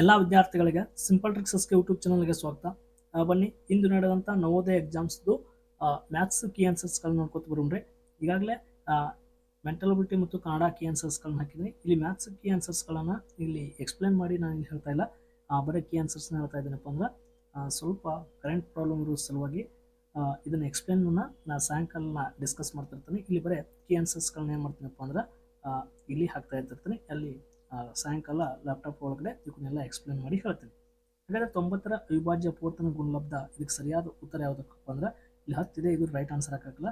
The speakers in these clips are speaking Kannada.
ಎಲ್ಲ ವಿದ್ಯಾರ್ಥಿಗಳಿಗೆ ಸಿಂಪಲ್ ಟ್ರಿಕ್ಸಸ್ಗೆ ಯೂಟ್ಯೂಬ್ ಚಾನಲ್ಗೆ ಸ್ವಾಗತ. ಬನ್ನಿ, ಇಂದು ನಡೆದಂಥ ನವೋದಯ ಎಕ್ಸಾಮ್ಸ್ದು ಮ್ಯಾಥ್ಸ್ ಕೀ ಆನ್ಸರ್ಸ್ಗಳನ್ನ ನೋಡ್ಕೊತ ಬರೋಣ್ರಿ. ಈಗಾಗಲೇ ಮೆಂಟಲ್ ಅಬಿಲಿಟಿ ಮತ್ತು ಕನ್ನಡ ಕೀ ಆನ್ಸರ್ಸ್ಗಳನ್ನ ಹಾಕಿದ್ದೀನಿ ಇಲ್ಲಿ ಮ್ಯಾಥ್ಸ್ ಕೀ ಆನ್ಸರ್ಸ್ಗಳನ್ನು ಇಲ್ಲಿ ಎಕ್ಸ್ಪ್ಲೇನ್ ಮಾಡಿ ನಾನು ಇಲ್ಲಿ ಹೇಳ್ತಾ ಇಲ್ಲ. ಬರೀ ಕೀ ಆನ್ಸರ್ಸ್ನ ಹೇಳ್ತಾ ಇದ್ದೀನಪ್ಪ ಅಂದ್ರೆ ಸ್ವಲ್ಪ ಕರೆಂಟ್ ಪ್ರಾಬ್ಲಮ್ ಇರೋ ಸಲುವಾಗಿ ಇದನ್ನು ಇದನ್ನ ಎಕ್ಸ್ಪ್ಲೇನ್ನ ನಾನು ಸಾಯಂಕಾಲ ಡಿಸ್ಕಸ್ ಮಾಡ್ತಿರ್ತೀನಿ. ಇಲ್ಲಿ ಬರೀ ಕೀ ಆನ್ಸರ್ಸ್ಗಳನ್ನ ಏನು ಮಾಡ್ತೀನಪ್ಪ ಅಂದ್ರೆ ಇಲ್ಲಿ ಹಾಕ್ತಾ ಇರ್ತಿರ್ತೀನಿ. ಅಲ್ಲಿ ಸಾಯಂಕಾಲ ಲ್ಯಾಪ್ಟಾಪ್ ಒಳಗಡೆ ಇವನ್ನೆಲ್ಲ ಎಕ್ಸ್ಪ್ಲೇನ್ ಮಾಡಿ ಹೇಳ್ತೀನಿ. ಹಾಗಾದರೆ ತೊಂಬತ್ತರ ಅವಿಭಾಜ್ಯ ಪೂರ್ತನ ಗುಣಲಬ್ಧ, ಇದಕ್ಕೆ ಸರಿಯಾದ ಉತ್ತರ ಯಾವುದಕ್ಕಪ್ಪ ಅಂದರೆ, ಇಲ್ಲಿ ಹತ್ತಿದೆ ಇದು ರೈಟ್ ಆನ್ಸರ್ ಹಾಕೋಕ್ಕಾಗಲ್ಲ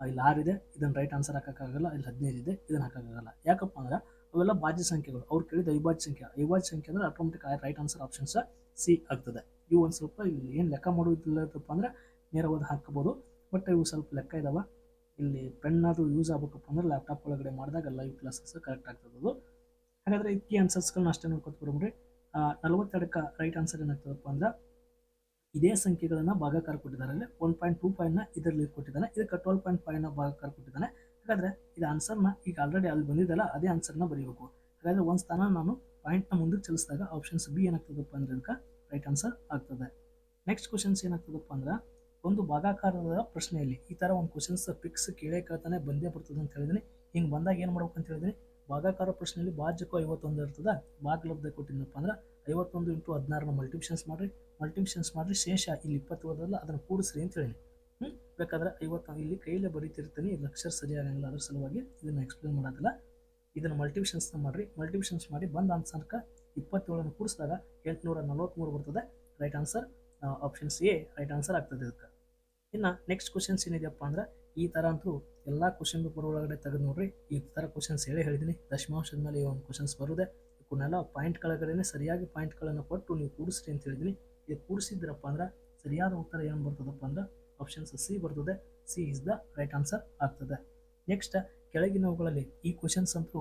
ಇಲ್ಲಿ ಆರಿದೆ ಇದನ್ನು ರೈಟ್ ಆನ್ಸರ್ ಹಾಕೋಕ್ಕಾಗಲ್ಲ, ಇಲ್ಲಿ ಹದಿನೈದು ಇದೆ, ಇದನ್ನು ಹಾಕೋಕ್ಕಾಗಲ್ಲ. ಯಾಕಪ್ಪ ಅಂದ್ರೆ, ಅವೆಲ್ಲ ಭಾಜ್ಯ ಸಂಖ್ಯೆಗಳು. ಅವ್ರು ಕೇಳಿದ ಅವಿಭಾಜ್ಯ ಸಂಖ್ಯೆ. ಅವಿಭಾಜ್ಯ ಸಂಖ್ಯೆ ಅಂದ್ರೆ automatic right answer options C ಆಗ್ತದೆ. ಇವು ಒಂದು ಸ್ವಲ್ಪ ಇಲ್ಲಿ ಏನು ಲೆಕ್ಕ ಮಾಡೋದಿಲ್ಲಪ್ಪ ಅಂದರೆ, ನೇರವಾಗಿ ಹಾಕಬಹುದು. ಬಟ್ ಇವು ಸ್ವಲ್ಪ ಲೆಕ್ಕ ಇದಾವೆ. ಇಲ್ಲಿ ಪೆನ್ ಅದು ಯೂಸ್ ಆಗ್ಬೇಕಪ್ಪ ಅಂದರೆ ಲ್ಯಾಪ್ಟಾಪ್ ಒಳಗಡೆ ಮಾಡಿದಾಗ ಲೈವ್ ಕ್ಲಾಸಸ್ ಕರೆಕ್ಟ್ ಆಗ್ತದೆ ಅದು ಹಾಗಾದ್ರೆ ಈ ಆನ್ಸರ್ಸ್ ಆನ್ಸರ್ಸ್ಗಳನ್ನ ಅಷ್ಟೇ ನೋಡ್ಕೊತ ಬರೋಣ್ರಿ ನಲವತ್ತೆರಡಕ್ಕೆ ರೈಟ್ ಆನ್ಸರ್ ಏನಾಗ್ತದಪ್ಪ ಅಂದ್ರೆ, ಇದೇ ಸಂಖ್ಯೆಗಳನ್ನ ಭಾಗಾಕಾರ ಕೊಟ್ಟಿದ್ದಾರೆ ಅಲ್ಲಿ ಒನ್ ಪಾಯಿಂಟ್ ಟೂ ಪಾಯಿಂಟ್ನ ಇದರಲ್ಲಿ ಕೊಟ್ಟಿದ್ದಾನೆ, ಇದಕ್ಕೆ ಟ್ವೆಲ್ ಪಾಯಿಂಟ್ ಫೈವ್ನ ಭಾಗಾಕಾರ ಕೊಟ್ಟಿದ್ದಾನೆ. ಹಾಗಾದ್ರೆ ಇದು ಆನ್ಸರ್ನ ಈಗ ಆಲ್ರೆಡಿ ಅಲ್ಲಿ ಬಂದಿದ್ದಲ್ಲ ಅದೇ ಆನ್ಸರ್ನ ಬರೀಬೇಕು. ಹಾಗಾದ್ರೆ ಒಂದು ಸ್ಥಾನ ನಾನು ಪಾಯಿಂಟ್ನ ಮುಂದಕ್ಕೆ ಚಲಿಸಿದಾಗ ಆಪ್ಷನ್ಸ್ ಬಿ ಏನಾಗ್ತದಪ್ಪ ಅಂದ್ರೆ ಇದಕ್ಕೆ ರೈಟ್ ಆನ್ಸರ್ ಆಗ್ತದೆ. ನೆಕ್ಸ್ಟ್ ಕ್ವಶನ್ಸ್ ಏನಾಗ್ತದಪ್ಪ ಅಂದ್ರೆ, ಒಂದು ಭಾಗಾಕಾರದ ಪ್ರಶ್ನೆಯಲ್ಲಿ ಈ ಥರ ಒಂದು ಕ್ವಶನ್ಸ್ ಫಿಕ್ಸ್ ಕೇಳೇ ಕೇಳ್ತಾನೆ, ಬಂದೇ ಬರ್ತದೆ ಅಂತ ಹೇಳಿದ್ದೀನಿ ಹಿಂಗೆ ಬಂದಾಗ ಏನು ಮಾಡ್ಬೇಕು ಅಂತ ಹೇಳಿದ್ದೀನಿ ಭಾಗಾಕಾರ ಪ್ರಶ್ನೆಯಲ್ಲಿ ಭಾಜಕ ಐವತ್ತೊಂದು ಇರ್ತದೆ. ಭಾಗಲಬ್ಧ ಕೊಟ್ಟಿದ್ದಪ್ಪ ಅಂದ್ರೆ ಐವತ್ತೊಂದು ಇಂಟು ಹದಿನಾರನ ಮಲ್ಟಿಪ್ಷನ್ಸ್ ಮಾಡಿರಿ. ಮಲ್ಟಿಪ್ಷನ್ಸ್ ಮಾಡಿರಿ, ಶೇಷ ಇಲ್ಲಿ ಇಪ್ಪತ್ತು ಓದಲ್ಲ ಅದನ್ನು ಕೂಡಿಸ್ರಿ ಅಂತ ಹೇಳಿ ಹ್ಞೂ ಬೇಕಾದ್ರೆ ಐವತ್ತು ಇಲ್ಲಿ ಕೈಯಲ್ಲೇ ಬರೀತಿರ್ತೀನಿ, ಇಲ್ಲಿ ಅಕ್ಷರ ಸರಿಯಾಗಂಗಿಲ್ಲ, ಅದ್ರ ಸಲುವಾಗಿ ಇದನ್ನು ಎಕ್ಸ್ಪ್ಲೇನ್ ಮಾಡೋದಿಲ್ಲ. ಇದನ್ನು ಮಲ್ಟಿಪ್ಷನ್ಸ್ನ ಮಾಡಿರಿ. ಮಲ್ಟಿಪ್ಷನ್ಸ್ ಮಾಡಿ ಬಂದ ಆನ್ಸರ್ಕ ಇಪ್ಪತ್ತೇಳನ್ನು ಕೂಡಿಸಿದಾಗ ಎಂಟುನೂರ ನಲ್ವತ್ತ್ಮೂರು ಬರ್ತದೆ. Right answer options A right answer ಆಗ್ತದೆ ಇದಕ್ಕೆ. ಇನ್ನು ನೆಕ್ಸ್ಟ್ ಕ್ವಶನ್ಸ್ ಏನಿದೆಯಪ್ಪ ಅಂದ್ರೆ ಈ ಥರ ಅಂತೂ ಎಲ್ಲ ಕ್ವಶನ್ ಪೇಪರ್ ಒಳಗಡೆ ತೆಗೆದು ನೋಡ್ರಿ. ಈ ಥರ ಕ್ವಶನ್ಸ್ ಹೇಳಿ ಹೇಳಿದ್ದೀನಿ ದಶಮಾಂಶದ ಮೇಲೆ ಒಂದು ಕ್ವಶನ್ಸ್ ಬರುದೆ ಇವನ್ನೆಲ್ಲ ಪಾಯಿಂಟ್ ಕೆಳಗಡೆ ಸರಿಯಾಗಿ ಪಾಯಿಂಟ್ಗಳನ್ನು ಕೊಟ್ಟು ನೀವು ಕೂಡಿಸ್ರಿ ಅಂತ ಹೇಳಿದ್ದೀನಿ ಇದು ಕೂಡಿಸಿದ್ರಪ್ಪ ಅಂದ್ರೆ ಸರಿಯಾದ ಉತ್ತರ ಏನು ಬರ್ತದಪ್ಪ ಅಂದ್ರೆ ಆಪ್ಷನ್ಸ್ ಸಿ ಬರ್ತದೆ. C is the right answer ಆಗ್ತದೆ. ನೆಕ್ಸ್ಟ್ ಕೆಳಗಿನವುಗಳಲ್ಲಿ ಈ ಕ್ವಶನ್ಸ್ ಅಂತೂ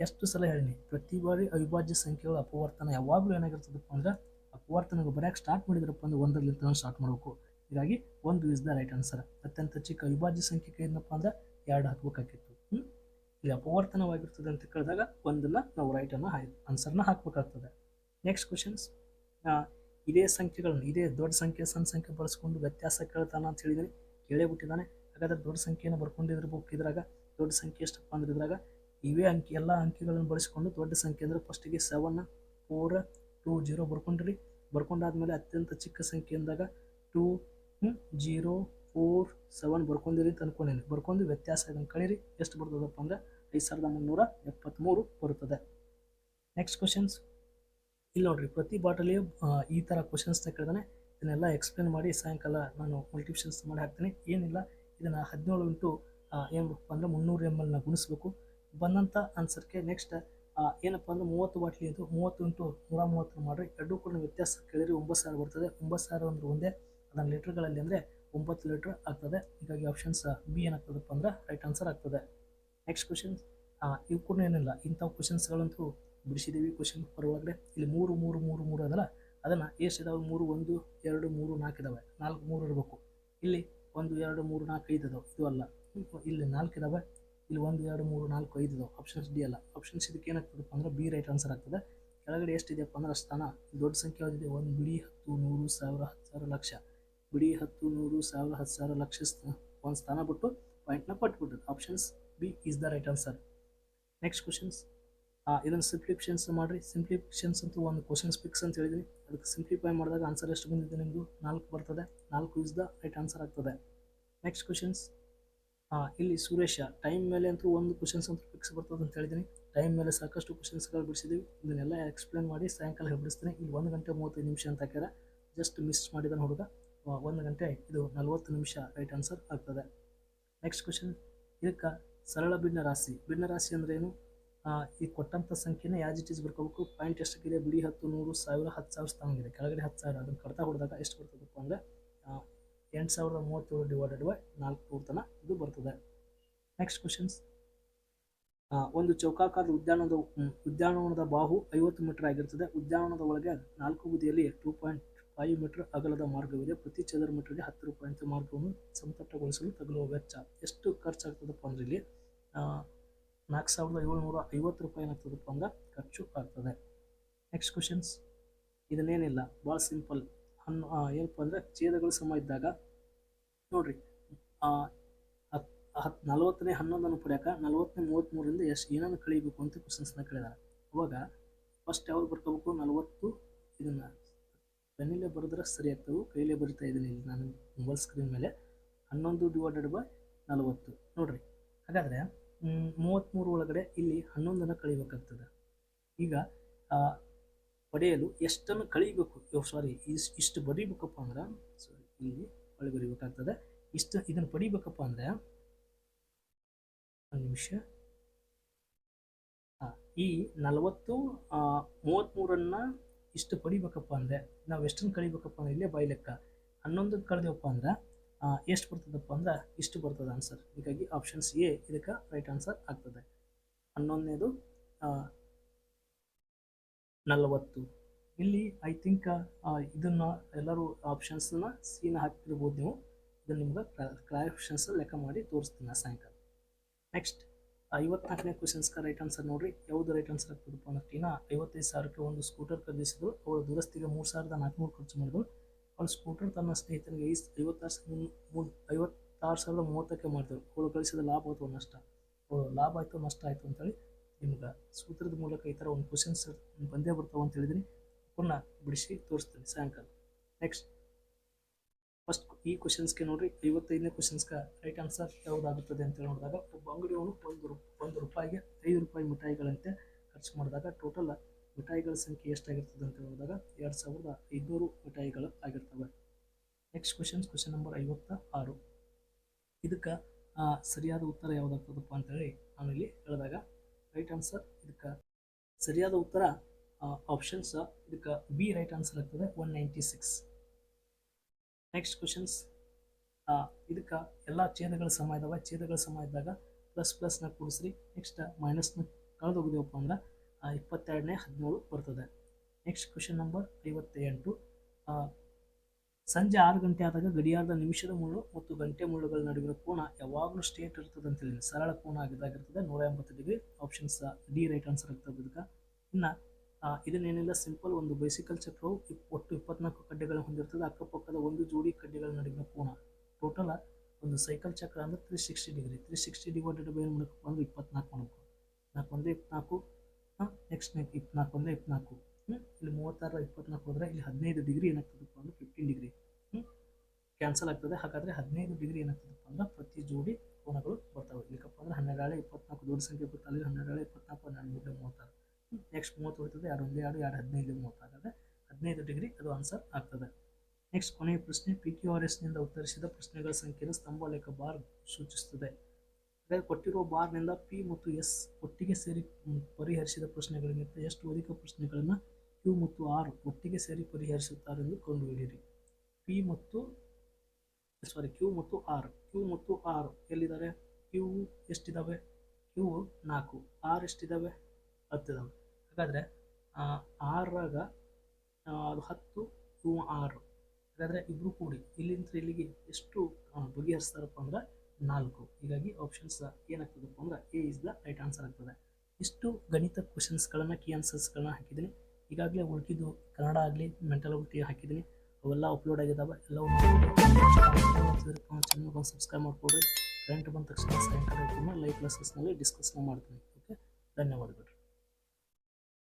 ಎಷ್ಟು ಸಲ ಹೇಳಿನಿ. ಪ್ರತಿ ಬಾರಿ ಅವಿಭಾಜ್ಯ ಸಂಖ್ಯೆಗಳ ಅಪವರ್ತನ ಯಾವಾಗಲೂ ಏನಾಗಿರ್ತದಪ್ಪ ಅಂದ್ರೆ ಅಪವರ್ತನಕ್ಕೆ ಬರೆಯಕ್ಕೆ ಸ್ಟಾರ್ಟ್ ಮಾಡಿದ್ರಪ್ಪ ಅಂದ್ರೆ ಒಂದರಲ್ಲಿಂದ ಸ್ಟಾರ್ಟ್ ಮಾಡಬೇಕು. ಹೀಗಾಗಿ ಒಂದು ಇಸ್ ದ ರೈಟ್ ಆನ್ಸರ್ ಅತ್ಯಂತ ಚಿಕ್ಕ ಅವಿಭಾಜ್ಯ ಸಂಖ್ಯೆ ಏನಪ್ಪ ಅಂದ್ರೆ ಎರಡು ಹಾಕ್ಬೇಕಾಗಿತ್ತು. ಇಲ್ಲಿ ಅಪವರ್ತನವಾಗಿರ್ತದೆ ಅಂತ ಕೇಳಿದಾಗ ಒಂದಲ್ಲ ನಾವು ರೈಟನ್ನು ಆನ್ಸರ್ನ ಹಾಕ್ಬೇಕಾಗ್ತದೆ. ನೆಕ್ಸ್ಟ್ ಕ್ವಶನ್ಸ್ ಇದೇ ಸಂಖ್ಯೆಗಳನ್ನು, ಇದೇ ದೊಡ್ಡ ಸಂಖ್ಯೆ, ಸಣ್ಣ ಸಂಖ್ಯೆ ಬಳಸ್ಕೊಂಡು ವ್ಯತ್ಯಾಸ ಕೇಳ್ತಾನ ಅಂತ ಹೇಳಿದರೆ ಕೇಳೇ ಬಿಟ್ಟಿದ್ದಾನೆ. ಹಾಗಾದ್ರೆ ದೊಡ್ಡ ಸಂಖ್ಯೆಯನ್ನು ಬರ್ಕೊಂಡಿರ್ಬೇಕು ಇದ್ರಾಗ. ದೊಡ್ಡ ಸಂಖ್ಯೆ ಎಷ್ಟಪ್ಪ ಅಂದ್ರೆ ಇದ್ರಾಗ ಇವೇ ಅಂಕಿ, ಎಲ್ಲ ಅಂಕಿಗಳನ್ನು ಬಳಸಿಕೊಂಡು ದೊಡ್ಡ ಸಂಖ್ಯೆ ಅಂದ್ರೆ ಫಸ್ಟಿಗೆ ಸೆವೆನ್ ಫೋರ್ ಟೂ ಜೀರೋ ಬರ್ಕೊಂಡ್ರಿ. ಬರ್ಕೊಂಡಾದ್ಮೇಲೆ ಅತ್ಯಂತ ಚಿಕ್ಕ ಸಂಖ್ಯೆ ಅಂದಾಗ ಟೂ ಜೀರೋ, ಫೋರ್, ಸೆವೆನ್ ಬರ್ಕೊಂಡಿರಿ ಅಂತ ಅನ್ಕೊಂಡೇನೆ. ಬರ್ಕೊಂಡು ವ್ಯತ್ಯಾಸ ಇದನ್ನು ಕಳೀರಿ. ಎಷ್ಟು ಬರ್ತದಪ್ಪ ಅಂದ್ರೆ ಐದು ಸಾವಿರದ ಮುನ್ನೂರ ಎಪ್ಪತ್ತ್ಮೂರು ಬರುತ್ತದೆ. ನೆಕ್ಸ್ಟ್ ಕ್ವಶನ್ಸ್ ಇಲ್ಲಿ ನೋಡ್ರಿ, ಪ್ರತಿ ಬಾಟಲಿಯು ಈ ಥರ ಕ್ವಶನ್ಸ್ನ ಕೇಳಿದಾನೆ ಇದನ್ನೆಲ್ಲ ಎಕ್ಸ್ಪ್ಲೇನ್ ಮಾಡಿ ಸಾಯಂಕಾಲ ನಾನು ಮಲ್ಟಿಪ್ಷನ್ಸ್ ಮಾಡಿ ಹಾಕ್ತೀನಿ. ಏನಿಲ್ಲ, ಇದನ್ನು ಹದಿನೇಳು ಇಂಟು ಏನು ಅಂದರೆ ಮುನ್ನೂರು ಎಂ ಎಲ್ನ ಗುಣಿಸ್ಬೇಕು. ಬಂದಂಥ ಆನ್ಸರ್ಗೆ ನೆಕ್ಸ್ಟ್ ಏನಪ್ಪ ಅಂದ್ರೆ ಮೂವತ್ತು ಬಾಟ್ಲಿ ಇದು ಮೂವತ್ತು ಇಂಟು ನೂರ ಮೂವತ್ತು ಮಾಡಿರಿ. ಎರಡೂ ಕೂಡ ವ್ಯತ್ಯಾಸ ಕೇಳಿರಿ, ಒಂಬತ್ತು ಸಾವಿರ ಬರ್ತದೆ. ಒಂಬತ್ತು ಸಾವಿರ ಅಂದ್ರೆ ಒಂದೇ. ಅದನ್ನು ಲೀಟ್ರ್ಗಳಲ್ಲಿ ಅಂದರೆ ಒಂಬತ್ತು ಲೀಟ್ರ್ ಆಗ್ತದೆ. ಹೀಗಾಗಿ ಆಪ್ಷನ್ಸ್ ಬಿ ಏನಾಗ್ತದಪ್ಪ ಅಂದ್ರೆ ರೈಟ್ ಆನ್ಸರ್ ಆಗ್ತದೆ. ನೆಕ್ಸ್ಟ್ ಕ್ವಶನ್ಸ್ ಇವು ಕೂಡ ಏನಿಲ್ಲ. ಇಂಥ ಕ್ವಶನ್ಸ್ಗಳಂತೂ ಬಿಡಿಸಿದ್ದೀವಿ ಕ್ವಶನ್ ಬರುವಾಗಲೇ ಇಲ್ಲಿ ಮೂರು ಮೂರು ಮೂರು ಮೂರು ಅದಲ್ಲ. ಅದನ್ನು ಎಷ್ಟು ಇದಾವೆ? ಮೂರು, ಒಂದು, ಎರಡು, ಮೂರು, ನಾಲ್ಕು ಇದಾವೆ. ನಾಲ್ಕು, ಮೂರು ಇರಬೇಕು. ಇಲ್ಲಿ ಒಂದು, ಎರಡು, ಮೂರು, ನಾಲ್ಕು, ಐದು ಇದಾವೆ. ಇದು ಅಲ್ಲ. ಇಲ್ಲಿ ನಾಲ್ಕು ಇದಾವೆ. ಇಲ್ಲಿ ಒಂದು, ಎರಡು, ಮೂರು, ನಾಲ್ಕು, ಐದು ಇದಾವೆ. ಆಪ್ಷನ್ಸ್ ಡಿ ಅಲ್ಲ. ಆಪ್ಷನ್ಸ್ ಇದಕ್ಕೆ ಏನಾಗ್ತದಪ್ಪ ಅಂದ್ರೆ ಬಿ ರೈಟ್ ಆನ್ಸರ್ ಆಗ್ತದೆ. ಕೆಳಗಡೆ ಎಷ್ಟಿದೆಯಪ್ಪ ಅಂದ್ರೆ ಸ್ಥಾನ. ದೊಡ್ಡ ಸಂಖ್ಯೆ ಯಾವುದಿದೆ? ಒಂದು ಬಿಡಿ, ಹತ್ತು, ನೂರು, ಸಾವಿರ, ಹತ್ತು ಸಾವಿರ ಲಕ್ಷ. ಬಿಡಿ ಹತ್ತು ನೂರು ಸಾವಿರ, ಹತ್ತು ಸಾವಿರ ಲಕ್ಷ ಒಂದು ಸ್ಥಾನ ಬಿಟ್ಟು ಪಾಯಿಂಟ್ನ ಪಟ್ಬಿಟ್ಟು options B is the right answer next questions ಇದನ್ನು ಸಿಂಪ್ಲಿಫಿಷನ್ಸ್ ಮಾಡಿರಿ. ಸಿಂಪ್ಲಿಫಿಷನ್ಸ್ ಅಂತೂ ಒಂದು ಕ್ವಶನ್ಸ್ ಫಿಕ್ಸ್ ಅಂತ ಹೇಳಿದ್ದೀನಿ ಅದಕ್ಕೆ ಸಿಂಪ್ಲಿಫೈ ಮಾಡಿದಾಗ ಆನ್ಸರ್ ಎಷ್ಟು ಬಂದಿದೆ ನಿಮ್ಮದು ನಾಲ್ಕು ಬರ್ತದೆ. ನಾಲ್ಕು ಇಸ್ ದ ರೈಟ್ ಆನ್ಸರ್ ಆಗ್ತದೆ. ನೆಕ್ಸ್ಟ್ ಕ್ವಶನ್ಸ್ ಇಲ್ಲಿ ಸುರೇಶ ಟೈಮ್ ಮೇಲೆ ಅಂತೂ ಒಂದು ಕ್ವಶನ್ಸ್ ಅಂತೂ ಫಿಕ್ಸ್ ಬರ್ತದೆ ಅಂತ ಹೇಳಿದ್ದೀನಿ ಟೈಮ್ ಮೇಲೆ ಸಾಕಷ್ಟು ಕ್ವಶನ್ಸ್ಗಳು ಬಿಡಿಸಿದ್ದೀವಿ ಇದನ್ನೆಲ್ಲ ಎಕ್ಸ್ಪ್ಲೇನ್ ಮಾಡಿ ಸಾಯಂಕಾಲ ಬಿಡಿಸ್ತೀನಿ ಇಲ್ಲಿ ಒಂದು ಗಂಟೆ ಮೂವತ್ತೈದು ನಿಮಿಷ ಅಂತ ಹಾಕ್ಯಾರ. ಜಸ್ಟ್ ಮಿಸ್ ಮಾಡಿದ ಹುಡುಗ ಒಂದು ಗಂಟೆ ಇದು ನಲವತ್ತು ನಿಮಿಷ ರೈಟ್ ಆನ್ಸರ್ ಆಗ್ತದೆ. ನೆಕ್ಸ್ಟ್ ಕ್ವಶನ್ ಇದಕ್ಕೆ ಸರಳ ಭಿನ್ನ ರಾಶಿ. ಭಿನ್ನ ರಾಶಿ ಅಂದ್ರೆ ಏನು? ಈ ಕೊಟ್ಟಂಥ ಸಂಖ್ಯೆನ ಯಾವ ಇಟ್ ಈಸ್ ಬರ್ಕೋಬೇಕು. ಪಾಯಿಂಟ್ ಎಷ್ಟಕ್ಕಿದೆ ಬಿಡಿ ಹತ್ತು, ನೂರು, ಸಾವಿರ, ಹತ್ತು ಸಾವಿರ ಸ್ಥಾನಗಿದೆ ಕೆಳಗಡೆ ಹತ್ತು ಸಾವಿರ. ಅದನ್ನು ಕಡ್ತಾ ಹೊಡೆದಾಗ ಎಷ್ಟು ಬರ್ತದಪ್ಪ ಅಂದರೆ ಎಂಟು ಸಾವಿರದ ಮೂವತ್ತೇಳು ಡಿವೈಡೆಡ್ ಬೈ ನಾಲ್ಕು ತನ ಇದು ಬರ್ತದೆ. ನೆಕ್ಸ್ಟ್ ಕ್ವಶನ್ಸ್ ಒಂದು ಚೌಕಾಕಾರದ ಉದ್ಯಾನದ ಉದ್ಯಾನವನದ ಬಾಹು ಐವತ್ತು ಮೀಟರ್ ಆಗಿರ್ತದೆ. ಉದ್ಯಾನವನದ ಒಳಗೆ ನಾಲ್ಕು ಬದಿಯಲ್ಲಿ ಟೂ ಪಾಯಿಂಟ್ ಫೈವ್ ಮೀಟರ್ ಅಗಲದ ಮಾರ್ಗವಿದೆ. ಪ್ರತಿ ಚದರ ಮೀಟರ್ಗೆ ಹತ್ತು ರೂಪಾಯಿ ಅಂತ ಮಾರ್ಗವನ್ನು ಸಮತಟ್ಟಗೊಳಿಸಲು ತಗಲುವ ವೆಚ್ಚ. ಎಷ್ಟು ಖರ್ಚಾಗ್ತದಪ್ಪ ಅಂದ್ರೆ ಇಲ್ಲಿ ನಾಲ್ಕು ಸಾವಿರದ ಏಳ್ನೂರ ಐವತ್ತು ರೂಪಾಯಿ ಏನಾಗ್ತದಪ್ಪ ಅಂದ್ರೆ ಖರ್ಚು ಆಗ್ತದೆ. ನೆಕ್ಸ್ಟ್ ಕ್ವಶನ್ಸ್ ಇದನ್ನೇನಿಲ್ಲ ಭಾಳ ಸಿಂಪಲ್ ಹಣ್ಣು ಏನಪ್ಪ ಅಂದರೆ ಛೇದಗಳು ಸಮ ಇದ್ದಾಗ, ನೋಡ್ರಿ ಹತ್ ಹತ್, ನಲವತ್ತನೇ ಹನ್ನೊಂದನ್ನು ಪಡೆಯೋಕೆ ನಲವತ್ತನೇ ಮೂವತ್ತ್ಮೂರರಿಂದ ಎಷ್ಟು ಏನನ್ನು ಕಳಿಬೇಕು ಅಂತ ಕ್ವಶನ್ಸ್ನ ಕೇಳಿದಾರೆ. ಅವಾಗ ಫಸ್ಟ್ ಯಾವ್ದು ಬರ್ಕೋಬೇಕು? ನಲವತ್ತು, ಇದನ್ನು ಪೆನ್ನಲ್ಲೇ ಬರೆದ್ರೆ ಸರಿ ಆಗ್ತವೆ, ಕೈಲೇ ಬರಿತಾ ಇದ್ದೀನಿ ಇಲ್ಲಿ ನಾನು ಮೊಬೈಲ್ ಸ್ಕ್ರೀನ್ ಮೇಲೆ. ಹನ್ನೊಂದು ಡಿವೈಡೆಡ್ ಬೈ ನಲವತ್ತು. ನೋಡ್ರಿ, ಹಾಗಾದರೆ ಮೂವತ್ತ್ಮೂರು ಒಳಗಡೆ ಇಲ್ಲಿ ಹನ್ನೊಂದನ್ನು ಕಳಿಬೇಕಾಗ್ತದೆ. ಈಗ ಪಡೆಯಲು ಎಷ್ಟನ್ನು ಕಳಿಬೇಕು? ಸಾರಿ ಇಷ್ಟು ಇಷ್ಟು ಬರೀಬೇಕಪ್ಪ ಅಂದ್ರೆ ಸಾರಿ ಇಲ್ಲಿ ಹೊಳಿ ಬರೀಬೇಕಾಗ್ತದೆ. ಇಷ್ಟು ಇದನ್ನು ಪಡಿಬೇಕಪ್ಪ ಅಂದರೆ, ಒಂದು ನಿಮಿಷ. ಹಾಂ ಈ ನಲವತ್ತು ಮೂವತ್ತ್ಮೂರನ್ನು ಇಷ್ಟು ಪಡಿಬೇಕಪ್ಪ ಅಂದರೆ, ನಾವು ಎಷ್ಟನ್ನು ಕಳಿಬೇಕಪ್ಪ ಅಂದರೆ ಇಲ್ಲೇ ಬಾಯಿ ಲೆಕ್ಕ ಹನ್ನೊಂದು ಕಳೆದೇವಪ್ಪ ಅಂದ್ರೆ ಎಷ್ಟು ಬರ್ತದಪ್ಪ ಅಂದ್ರೆ ಇಷ್ಟು ಬರ್ತದೆ ಆನ್ಸರ್ ಹೀಗಾಗಿ ಆಪ್ಷನ್ಸ್ ಎ ಇದಕ್ಕೆ ರೈಟ್ ಆನ್ಸರ್ ಆಗ್ತದೆ. ಹನ್ನೊಂದನೇದು ನಲವತ್ತು. ಇಲ್ಲಿ ಐ ಥಿಂಕ್ ಇದನ್ನು ಎಲ್ಲರೂ ಆಪ್ಷನ್ಸನ್ನ ಸೀನ ಹಾಕ್ತಿರ್ಬೋದು ನೀವು. ಇದನ್ನು ನಿಮ್ಗೆ ಕ್ಲಾರಿಫಿಕೇಷನ್ಸ್ ಲೆಕ್ಕ ಮಾಡಿ ತೋರಿಸ್ತೀನಿ ಸಾಯಂಕಾಲ. ನೆಕ್ಸ್ಟ್ ಐವತ್ನಾಲ್ಕನೇ ಕ್ವಶನ್ಸ್ಗೆ ರೈಟ್ ಆನ್ಸರ್ ನೋಡ್ರಿ. ಯಾವುದು ರೈಟ್ ಆನ್ಸರ್ ಆಗ್ತದಪ್ಪ ಟೀನಾ ಐವತ್ತೈದು ಸಾವಿರಕ್ಕೆ ಒಂದು ಸ್ಕೂಟರ್ ಖರೀದಿಸಿದ್ರು. ಅವಳು ದುರಸ್ತಿಗೆ ಮೂರು ಸಾವಿರದ ನಾಲ್ಕುನೂರು ಖರ್ಚು ಮಾಡಿದ್ರು. ಅವಳು ಸ್ಕೂಟರ್ ತನ್ನ ಸ್ನೇಹಿತನಿಗೆ ಐಸ್ ಐವತ್ತಾರು ಸಾವಿರದ ಐವತ್ತಾರು ಸಾವಿರದ ಮೂವತ್ತಕ್ಕೆ ಮಾಡಿದ್ರು ಅವಳು ಗಳಿಸಿದ ಲಾಭ ಅಥವಾ ನಷ್ಟ? ಅವಳು ಲಾಭ ಆಯಿತು ನಷ್ಟ ಆಯಿತು ಅಂತೇಳಿ ನಿಮ್ಗೆ ಸೂತ್ರದ ಮೂಲಕ ಈ ಥರ ಒಂದು ಕ್ವಶನ್ಸ್ ಬಂದೇ ಬರ್ತಾವೆ ಅಂತ ಹೇಳಿದ್ದೀನಿ ಪುನಃ ಬಿಡಿಸಿ ತೋರಿಸ್ತೀನಿ ಸಾಯಂಕಾಲ. ನೆಕ್ಸ್ಟ್ ಫಸ್ಟ್ ಈ ಕ್ವಶನ್ಸ್ಗೆ ನೋಡ್ರಿ, ಐವತ್ತೈದನೇ ಕ್ವಶನ್ಸ್ಗೆ ರೈಟ್ ಆನ್ಸರ್ ಯಾವುದಾಗುತ್ತದೆ ಅಂತ ನೋಡಿದಾಗ, ಒಬ್ಬ ಅಂಗಡಿಯವನು ಒಂದು ಒಂದು ರೂಪಾಯಿಗೆ ಐದು ರೂಪಾಯಿ ಮಿಠಾಯಿಗಳಂತೆ ಖರ್ಚು ಮಾಡಿದಾಗ ಟೋಟಲ್ ಮಿಠಾಯಿಗಳ ಸಂಖ್ಯೆ ಎಷ್ಟಾಗಿರ್ತದೆ ಅಂತ ನೋಡಿದಾಗ, ಎರಡು ಸಾವಿರದ ಐದುನೂರು ಮಿಠಾಯಿಗಳು ಆಗಿರ್ತವೆ. ನೆಕ್ಸ್ಟ್ ಕ್ವಶನ್ಸ್ ಕ್ವಶನ್ ನಂಬರ್ ಐವತ್ತ ಆರು ಇದಕ್ಕೆ ಸರಿಯಾದ ಉತ್ತರ ಯಾವುದಾಗ್ತದಪ್ಪ ಅಂತೇಳಿ ಇಲ್ಲಿ ಹೇಳಿದಾಗ ರೈಟ್ ಆನ್ಸರ್ ಇದಕ್ಕೆ ಸರಿಯಾದ ಉತ್ತರ ಆಪ್ಷನ್ಸ್ ಇದಕ್ಕೆ ಬಿ ರೈಟ್ ಆನ್ಸರ್ ಆಗ್ತದೆ one ninety six next questions ಇದಕ್ಕೆ ಎಲ್ಲ ಛೇದಗಳ ಸಮ ಇದಾವೆ. ಛೇದಗಳ ಸಮ ಇದ್ದಾಗ ಪ್ಲಸ್ ಪ್ಲಸ್ನ ಕೂಡಿಸ್ರಿ. ನೆಕ್ಸ್ಟ್ ಮೈನಸ್ನ ಕಳೆದು ಹೋಗಿದೆವಪ್ಪ ಅಂದ್ರೆ ಇಪ್ಪತ್ತೆರಡನೇ ಹದಿನೇಳು ಬರ್ತದೆ. ನೆಕ್ಸ್ಟ್ ಕ್ವಶನ್ ನಂಬರ್ ಐವತ್ತೆಂಟು. ಸಂಜೆ ಆರು ಗಂಟೆ ಆದಾಗ ಗಡಿಯಾರದ ನಿಮಿಷದ ಮುಳ್ಳು ಮತ್ತು ಗಂಟೆ ಮುಳ್ಳುಗಳ ನಡುವಿನ ಕೋಣ ಯಾವಾಗಲೂ ಸ್ಟೇಟ್ ಇರ್ತದೆ ಅಂತ ಹೇಳಿ. ಸರಳ ಕೋಣ ಆಗಿದ್ದಾಗಿರ್ತದೆ. ನೂರ ಎಂಬತ್ತು degree options D right answer ಆಗ್ತದೆ ಇದಕ್ಕೆ. ಇನ್ನು ಇದನ್ನೇನಿಲ್ಲ ಸಿಂಪಲ್ ಒಂದು ಬೈಸಿಕಲ್ ಚಕ್ರವು ಒಟ್ಟು ಇಪ್ಪತ್ನಾಲ್ಕು ಕಡ್ಡೆಗಳನ್ನು ಹೊಂದಿರ್ತದೆ. ಅಕ್ಕಪಕ್ಕದ ಒಂದು ಜೋಡಿ ಕಡ್ಡೆಗಳ ನಡುವಿನ ಕೋಣ ಟೋಟಲ್ ಒಂದು ಸೈಕಲ್ ಚಕ್ರ ಅಂದ್ರೆ three sixty degree three sixty divided by ಏನು ಮಾಡಬೇಕು ಅಂದ್ರೆ ಇಪ್ಪತ್ನಾಲ್ಕು ಮಾಡಬೇಕು ನಾಲ್ಕು ಒಂದೇ ಇಪ್ಪತ್ನಾಲ್ಕು, ಹಾಂ ನೆಕ್ಸ್ಟ್ ಇಪ್ಪತ್ನಾಲ್ಕು ಒಂದೇ ಇಪ್ಪತ್ನಾಲ್ಕು. ಇಲ್ಲಿ ಮೂವತ್ತಾರ ಇಪ್ಪತ್ನಾಲ್ಕು ಹೋದರೆ ಇಲ್ಲಿ ಹದಿನೈದು ಡಿಗ್ರಿ ಏನಾಗ್ತದಪ್ಪ ಅಂದ್ರೆ ಫಿಫ್ಟೀನ್ ಡಿಗ್ರಿ ಹ್ಞೂ ಕ್ಯಾನ್ಸಲ್ ಆಗ್ತದೆ. ಹಾಗಾದರೆ ಹದಿನೈದು ಡಿಗ್ರಿ ಏನಾಗ್ತದಪ್ಪ ಅಂದ್ರೆ ಪ್ರತಿ ಜೋಡಿ ಕೋನಗಳು ಬರ್ತವೆ. ಇಲ್ಲಕಪ್ಪ ಅಂದ್ರೆ ಹನ್ನೆರಡು ಇಪ್ಪತ್ನಾಲ್ಕು, ದೊಡ್ಡ ಸಂಖ್ಯೆ ಗೊತ್ತಲ್ಲ ಹನ್ನೆರಡು ಇಪ್ಪತ್ನಾಲ್ಕು, ಹನ್ನೆರಡು ಮೂವತ್ತಾರು. ನೆಕ್ಸ್ಟ್ ಮೂವತ್ತು ಹೋಗ್ತದೆ ಎರಡು ಒಂದು ಎರಡು ಎರಡು ಹದಿನೈದು ಮೂವತ್ತಾಗದೆ ಹದಿನೈದು ಡಿಗ್ರಿ ಅದು ಆನ್ಸರ್ ಆಗ್ತದೆ. ನೆಕ್ಸ್ಟ್ ಕೊನೆಯ ಪ್ರಶ್ನೆ ಪಿ ಕ್ಯೂ ಆರ್ ಎಸ್ನಿಂದ ಉತ್ತರಿಸಿದ ಪ್ರಶ್ನೆಗಳ ಸಂಖ್ಯೆಯನ್ನು ಸ್ತಂಭ ಲೆಕ್ಕ ಬಾರ್ ಸೂಚಿಸುತ್ತದೆ. ಹಾಗಾಗಿ ಕೊಟ್ಟಿರುವ ಬಾರ್ನಿಂದ ಪಿ ಮತ್ತು ಎಸ್ ಒಟ್ಟಿಗೆ ಸೇರಿ ಪರಿಹರಿಸಿದ ಪ್ರಶ್ನೆಗಳಿಗಿಂತ ಎಷ್ಟು ಅಧಿಕ ಪ್ರಶ್ನೆಗಳನ್ನು ಕ್ಯೂ ಮತ್ತು ಆರ್ ಒಟ್ಟಿಗೆ ಸೇರಿ ಪರಿಹರಿಸುತ್ತಾರೆ ಎಂದು ಕಂಡುಹಿಡಿಯಿರಿ. ಪಿ ಮತ್ತು ಸಾರಿ ಕ್ಯೂ ಮತ್ತು ಆರ್ ಕ್ಯೂ ಮತ್ತು ಆರ್ ಎಲ್ಲಿದ್ದಾರೆ ಕ್ಯೂ ಎಷ್ಟಿದ್ದಾವೆ ಕ್ಯೂ ನಾಲ್ಕು. ಆರ್ ಎಷ್ಟಿದ್ದಾವೆ ಹತ್ತಿದಾವೆ. ಹಾಗಾದರೆ ಆರಾಗ ಅದು ಹತ್ತು ಟು ಆರು. ಹಾಗಾದರೆ ಇಬ್ಬರು ಕೂಡಿ, ಇಲ್ಲಿಂದ ಇಲ್ಲಿಗೆ ಎಷ್ಟು ಬಗೆಹರಿಸ್ತಾರಪ್ಪ ಅಂದ್ರೆ ನಾಲ್ಕು. ಹೀಗಾಗಿ ಆಪ್ಷನ್ಸ್ ಏನಾಗ್ತದಪ್ಪ ಅಂದ್ರೆ A is the right answer ಆಗ್ತದೆ. ಇಷ್ಟು ಗಣಿತ ಕ್ವಶನ್ಸ್ಗಳನ್ನು ಕೀ ಆನ್ಸರ್ಸ್ಗಳನ್ನ ಹಾಕಿದ್ದೀನಿ. ಈಗಾಗಲೇ ಉಳ್ಕಿದ್ದು ಕನ್ನಡ ಆಗಲಿ ಮೆಂಟಲ್ ಅಬಿಲಿಟಿ ಹಾಕಿದ್ದೀನಿ. ಅವೆಲ್ಲ ಅಪ್ಲೋಡ್ ಆಗಿದ್ದಾವೆ ಎಲ್ಲವೂ ಚಾನಲ್ಗೆ ಸಬ್ಸ್ಕ್ರೈಬ್ ಮಾಡಿಕೊಡ್ರಿ. ಕರೆಂಟ್ ಬಂದ ತಕ್ಷಣ ಸಾಯಂಕಾಲ ಲೈವ್ ಕ್ಲಾಸಸ್ನಲ್ಲಿ ಡಿಸ್ಕಸ್ನ ಮಾಡ್ತೀನಿ ಓಕೆ ಧನ್ಯವಾದಗಳು.